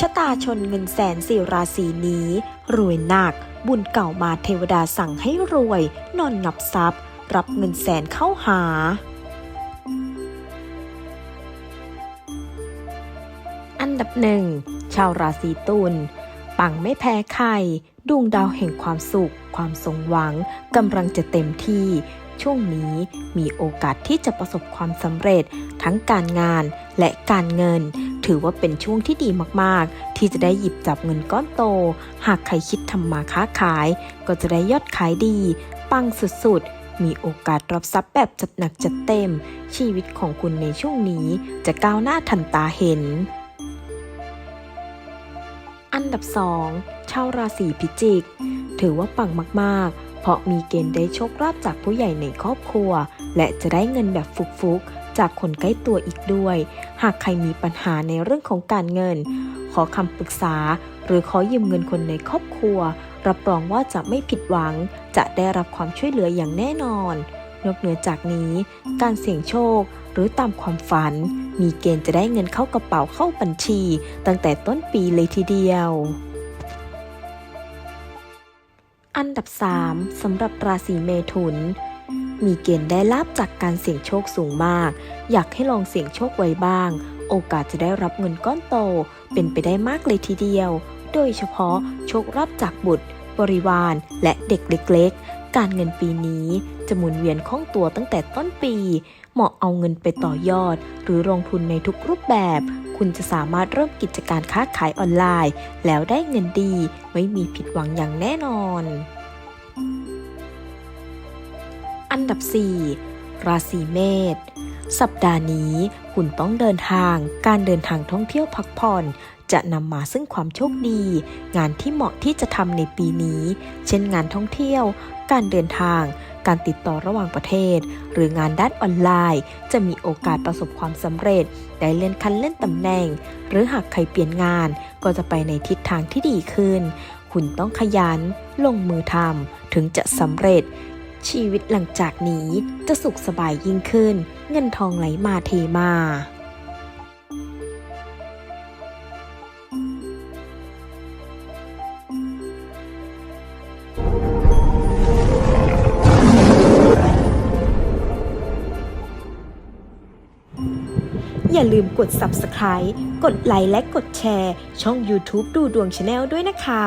ชะตาชนเงินแสนสี่ราศีนี้ รวยหนัก บุญเก่ามาเทวดาสั่งให้รวย นอนนับทรัพย์ รับเงินแสนเข้าหา อันดับหนึ่งชาวราศีตุลปังไม่แพ้ใครดวงดาวแห่งความสุข ความสมหวังกำลังจะเต็มที่ ช่วงนี้มีโอกาสที่จะประสบความสำเร็จทั้งการงานและการเงิน ถือว่าเป็นช่วงที่ดีมากๆ ที่จะได้หยิบจับเงินก้อนโต หากใครคิดทำมาค้าขาย ก็จะได้ยอดขายดี ปังสุดๆ มีโอกาสรับทรัพย์แบบจัดหนักจัดเต็ม ชีวิตของคุณในช่วงนี้จะก้าวหน้าทันตาเห็น อันดับ 2 ชาวราศีพิจิก ถือว่าปังมากๆ เพราะมีเกณฑ์ได้โชคลาภจากผู้ใหญ่ในครอบครัว และจะได้เงินแบบฟุกๆ จากคนใกล้ตัวอีกด้วย หากใครมีปัญหาในเรื่องของการเงิน ขอคำปรึกษา หรือขอยืมเงินคนในครอบครัว รับรองว่าจะไม่ผิดหวัง จะได้รับความช่วยเหลืออย่างแน่นอน นอกเหนือจากนี้ การเสี่ยงโชคหรือตามความฝัน มีเกณฑ์จะได้เงินเข้ากระเป๋าเข้าบัญชี ตั้งแต่ต้นปีเลยทีเดียวอันดับ 3สำหรับราศีเมถุน มีเกณฑ์ได้ลาบจากการเสี่ยงโชคสูงมาก อยากให้ลองเสี่ยงโชคไว้บ้าง โอกาสจะได้รับเงินก้อนโต เป็นไปได้มากเลยทีเดียว โดยเฉพาะโชคลาภจากบุตร บริวาร และเด็กเล็กๆ การเงินปีนี้จะหมุนเวียนคล่องตัวตั้งแต่ต้นปี เหมาะเอาเงินไปต่อยอด หรือลงทุนในทุกรูปแบบ คุณจะสามารถเริ่มกิจการค้าขายออนไลน์ แล้วได้เงินดี ไม่มีผิดหวังอย่างแน่นอน อันดับ 4 ราศีเมษสัปดาห์นี้ คุณต้องเดินทาง การเดินทางท่องเที่ยวพักผ่อน จะนำมาซึ่งความโชคดี งานที่เหมาะที่จะทำในปีนี้ เช่นงานท่องเที่ยว การเดินทาง การติดต่อระหว่างประเทศ หรืองานด้านออนไลน์ จะมีโอกาสประสบความสำเร็จ ได้เลื่อนขั้นเลื่อนตำแหน่ง หรือหากใครเปลี่ยนงาน ก็จะไปในทิศทางที่ดีขึ้น คุณต้องขยัน ลงมือทำถึงจะสำเร็จ ชีวิตหลังจากนี้จะสุขสบายยิ่งขึ้น เงินทองไหลมาเทมาอย่าลืมกด subscribe กดไลค์และกดแชร์ ช่อง YouTube ดูดวงชาแนลด้วยนะคะ